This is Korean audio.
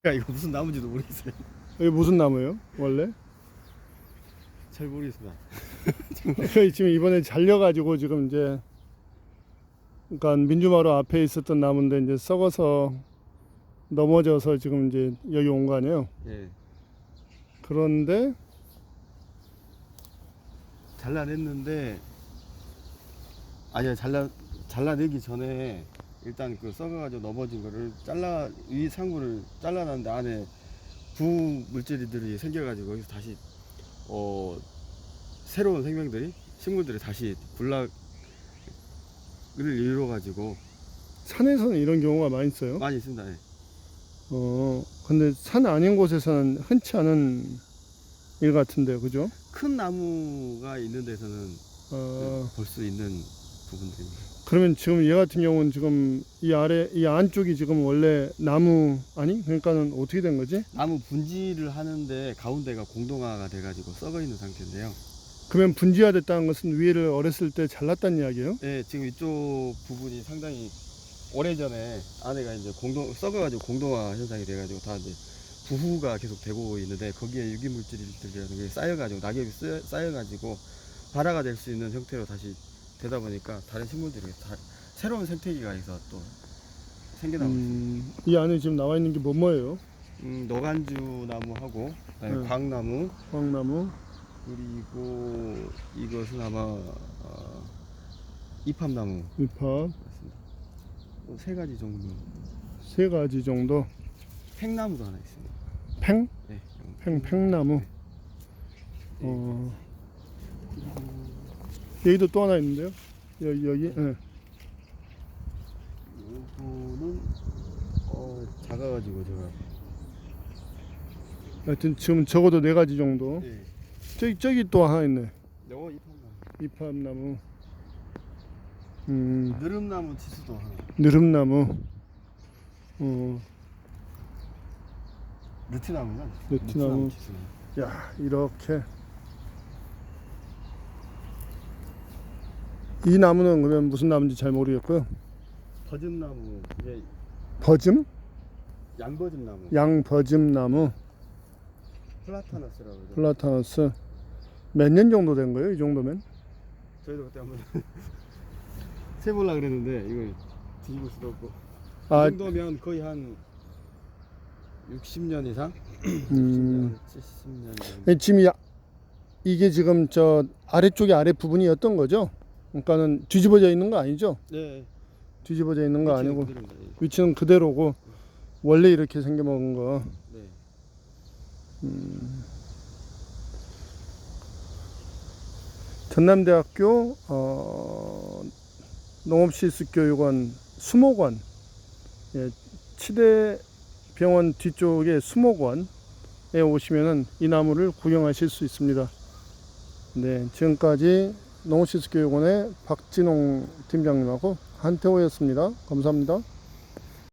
그러니까 이거 무슨 나무인지도 모르겠어요. 이게 무슨 나무예요? 원래? 잘 모르겠습니다. 지금 이번에 잘려가지고 지금 이제 그러니까 민주마루 앞에 있었던 나무인데 이제 썩어서 넘어져서 지금 이제 여기 온 거 아니에요? 예. 그런데 잘라냈는데 아니야 잘라 잘라내기 전에 일단 그 썩어가지고 넘어진 거를 잘라 위 상부를 잘라놨는데 안에 부 물질들이 생겨가지고 여기서 다시 어 새로운 생명들이 식물들이 다시 군락을 이뤄가지고 산에서는 이런 경우가 많이 있어요. 많이 있습니다. 예. 어, 근데 산 아닌 곳에서는 흔치 않은 일 같은데요, 그죠? 큰 나무가 있는 데서는 어, 볼 수 있는 부분들입니다. 그러면 지금 얘 같은 경우는 지금 이 아래, 이 안쪽이 지금 원래 나무 아니? 그러니까는 어떻게 된 거지? 나무 분지를 하는데 가운데가 공동화가 돼가지고 썩어 있는 상태인데요. 그러면 분지화 됐다는 것은 위에를 어렸을 때 잘랐다는 이야기예요? 네, 지금 이쪽 부분이 상당히 오래전에 안에가 이제 공동 썩어가지고 공동화 현상이 돼가지고 다 이제 부후가 계속 되고 있는데 거기에 유기물질들이라는 게 쌓여가지고 낙엽이 쓰- 쌓여가지고 발화가 될 수 있는 형태로 다시 되다 보니까 다른 식물들이 다 새로운 생태계가 여기서 또 생겨나고. 음, 이 안에 지금 나와 있는 게 뭐 뭐예요? 음, 너간주 나무하고 그다음에 네. 광나무 황나무, 그리고 이것은 아마 어, 이팝나무. 어, 세 가지 정도. 세 가지 정도. 팽나무도 하나 있습니다. 팽? 네. 팽, 팽나무. 어, 여기도 또 하나 있는데요. 여기, 여기. 예. 요거는 어 작아가지고 제가. 하여튼 지금 적어도 네 가지 정도. 네. 저기, 저기 또 하나 있네. 요 이팝나무. 잎합나무. 음, 느릅나무 치수도 하나. 느릅나무. 어, 느티나무가. 느티나무. 치수. 야, 이렇게. 이 나무는 그러면 무슨 나무인지 잘 모르겠고요. 버즘 나무. 이제 버즘? 양버즘 나무. 양버즘 나무, 플라타너스라고 그러죠. 플라타너스. 몇 년 정도 된 거예요? 이 정도면? 저희도 그때 한번 세볼라 그랬는데 이거 뒤집을 수도 없고. 아, 이 정도면 거의 한 60년 이상? 음. 70년 정도. 지금 이, 이게 지금 저 아래쪽에 아래 부분이었던 거죠? 그러니까는 뒤집어져 있는 거 아니죠? 네. 뒤집어져 있는 거 위치는 아니고 그대로입니다. 예. 위치는 그대로고 원래 이렇게 생겨 먹은 거. 네. 전남대학교 어, 농업시스교육원 수목원 예, 치대 병원 뒤쪽에 수목원에 오시면은 이 나무를 구경하실 수 있습니다. 네, 지금까지 농업시스교육원의 박진홍 팀장님하고 한태호였습니다. 감사합니다.